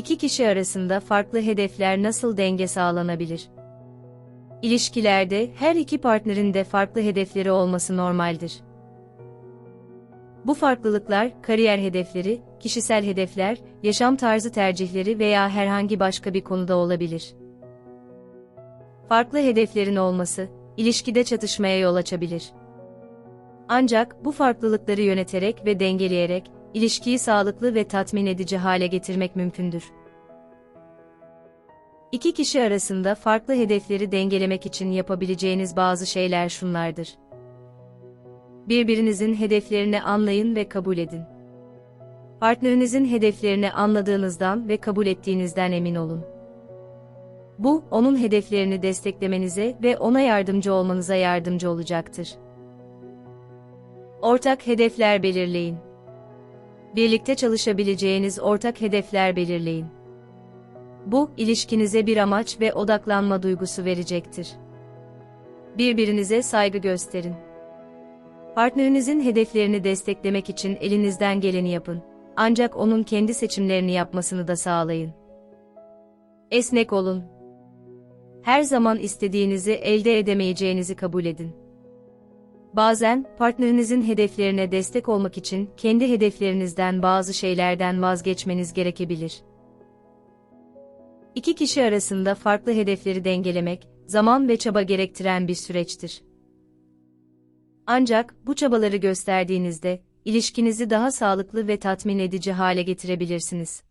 İki kişi arasında farklı hedefler nasıl denge sağlanabilir? İlişkilerde her iki partnerin de farklı hedefleri olması normaldir. Bu farklılıklar kariyer hedefleri, kişisel hedefler, yaşam tarzı tercihleri veya herhangi başka bir konuda olabilir. Farklı hedeflerin olması ilişkide çatışmaya yol açabilir. Ancak bu farklılıkları yöneterek ve dengeleyerek ilişkiyi sağlıklı ve tatmin edici hale getirmek mümkündür. İki kişi arasında farklı hedefleri dengelemek için yapabileceğiniz bazı şeyler şunlardır. Birbirinizin hedeflerini anlayın ve kabul edin. Partnerinizin hedeflerini anladığınızdan ve kabul ettiğinizden emin olun. Bu, onun hedeflerini desteklemenize ve ona yardımcı olmanıza yardımcı olacaktır. Ortak hedefler belirleyin. Birlikte çalışabileceğiniz ortak hedefler belirleyin. Bu, ilişkinize bir amaç ve odaklanma duygusu verecektir. Birbirinize saygı gösterin. Partnerinizin hedeflerini desteklemek için elinizden geleni yapın. Ancak onun kendi seçimlerini yapmasını da sağlayın. Esnek olun. Her zaman istediğinizi elde edemeyeceğinizi kabul edin. Bazen, partnerinizin hedeflerine destek olmak için kendi hedeflerinizden bazı şeylerden vazgeçmeniz gerekebilir. İki kişi arasında farklı hedefleri dengelemek, zaman ve çaba gerektiren bir süreçtir. Ancak bu çabaları gösterdiğinizde, ilişkinizi daha sağlıklı ve tatmin edici hale getirebilirsiniz.